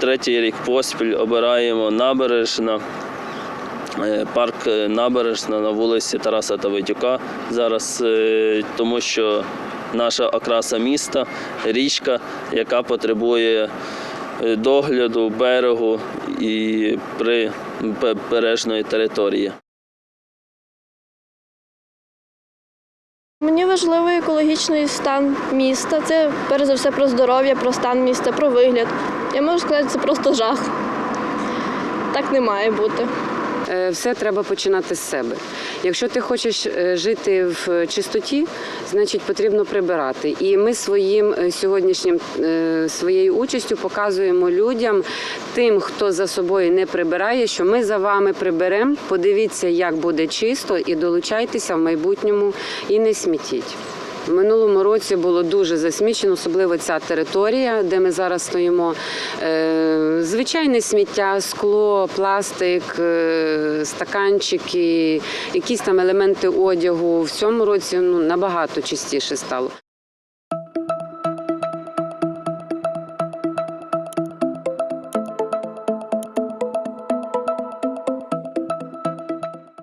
третій рік поспіль обираємо набережна. е, Парк е, набережна на вулиці Тараса Тавидюка зараз, е, тому що наша окраса міста, річка, яка потребує догляду берегу і прибережної території. Мені важливий екологічний стан міста. Це перш за все про здоров'я, про стан міста, про вигляд. Я можу сказати, це просто жах. Так не має бути. Е, Все треба починати з себе. Якщо ти хочеш е, жити в чистоті, значить потрібно прибирати. І ми своїм е, сьогоднішнім е, своєю участю показуємо людям, тим, хто за собою не прибирає, що ми за вами приберемо. Подивіться, як буде чисто, і долучайтеся в майбутньому і не смітіть. Минулому році було дуже засмічено, особливо ця територія, де ми зараз стоїмо. Е, Звичайне сміття, скло, пластик, е, стаканчики, якісь там елементи одягу. В цьому році ну, набагато чистіше стало.